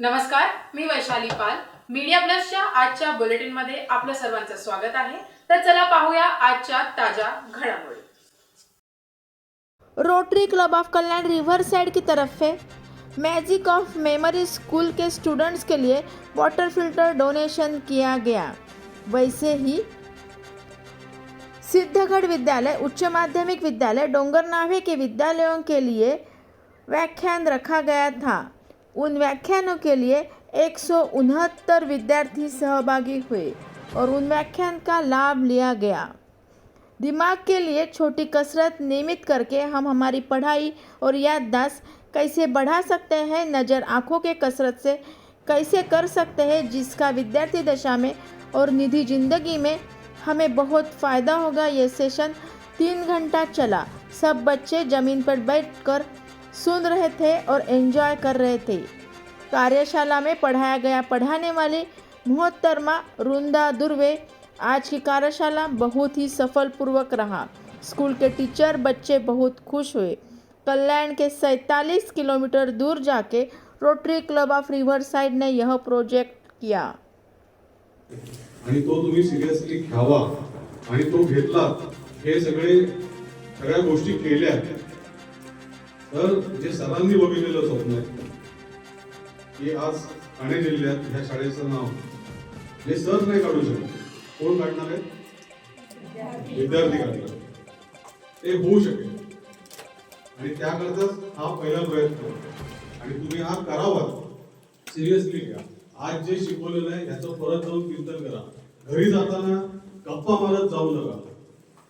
नमस्कार मी वैशाली पाल. मीडिया प्लसच्या आजच्या बुलेटिनमध्ये आपलं सर्वांचं स्वागत आहे. तर चला पाहूया आजच्या ताज्या घडामोडी. Rotary club of Kalyan river side की तरफ से मैजिक ऑफ मेमोरी स्कूल के स्टूडेंट्स के लिए वाटर फिल्टर डोनेशन किया गया. वैसे ही सिद्धगढ़ विद्यालय उच्च माध्यमिक विद्यालय डोंगरनावे के विद्यालयों के लिए व्याख्यान रखा गया था. उन व्याख्यानों के लिए एक सौ उनहत्तर विद्यार्थी सहभागी हुए और उन व्याख्यान का लाभ लिया गया। दिमाग के लिए छोटी कसरत नियमित करके हम हमारी पढ़ाई और याददाश्त कैसे बढ़ा सकते हैं, नज़र आँखों के कसरत से कैसे कर सकते हैं, जिसका विद्यार्थी दशा में और निधि ज़िंदगी में हमें बहुत फ़ायदा होगा, ये सेशन तीन घंटा चला। सब बच्चे ज़मीन पर बैठकर सुन रहे थे और एंजॉय कर रहे थे। कार्यशाला में पढ़ाया गया पढ़ाने वाली मोहतरमा रुंदा दुर्वे, आज की कार्यशाला बहुत ही सफलपूर्वक रहा। स्कूल के टीचर बच्चे बहुत खुश हुए। कल्याण के सैंतालीस किलोमीटर दूर जाके rotary club of river side ने यह प्रोजेक्ट किया। तो तुम्ही सिरियसली घ्यावा तो घेतला हे सगळे सगळ्या गोष्टी तर जे सरांनी बघितलेलं स्वप्न आहे की आज ठाणे जिल्ह्यात ह्या शाळेचं नाव हे सर नाही काढू शकत. कोण काढणार आहे? विद्यार्थी काढणार ते होऊ शकेल. आणि त्याकरताच हा पहिला प्रयत्न. आणि तुम्ही हा करावा. सिरियसली घ्या. आज जे शिकवलेलं आहे याचं परत जाऊन चिंतन करा. घरी जाताना गप्पा मारत जाऊ नका.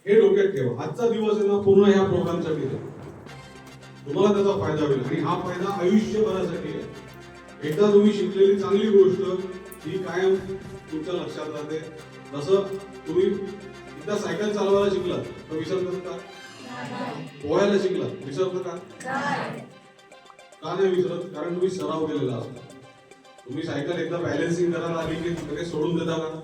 हे डोक्यात ठेवा. आजचा दिवस आहे ना पूर्ण ह्या प्रोग्रामसाठी तुम्हाला त्याचा फायदा होईल. आणि हा फायदा आयुष्यभरासाठी आहे. एकदा तुम्ही शिकलेली चांगली गोष्ट ही कायम तुमच्या लक्षात राहते. जसं तुम्ही एकदा सायकल चालवायला शिकलात तर विसरतात का? पोहायला शिकलात विसरत का? का नाही विसरत? कारण तुम्ही सराव केलेला असतो. तुम्ही सायकल एकदा बॅलन्सिंग करायला आली की लगेच सोडून देता का?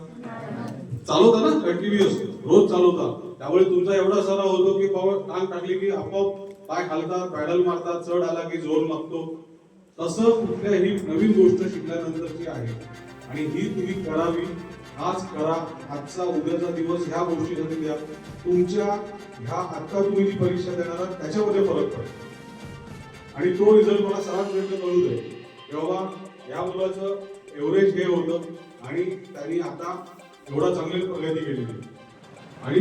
चालवता ना कंटिन्युअस रोज चालवता. त्यामुळे तुमचा एवढा सराव होतो की पावर टांग टाकली की आपोआप पाय खालतात पॅडल मारतात चढ आला की जोर लागतो तसं कुठल्याही नवीन गोष्ट शिकल्यानंतरची आहे. आणि ही तुम्ही करावी आज करा. आजचा उद्याचा दिवस ह्या गोष्टीसाठी द्या. तुमच्या ह्या आत्ता तुम्ही जी परीक्षा देणार आहात त्याच्यामध्ये फरक पडतो. आणि तो रिझल्ट मला सरांपर्यंत कळू दे. तेव्हा या मुलाचं एव्हरेज हे होतं आणि त्यांनी आता एवढा चांगली प्रगती केलेली आणि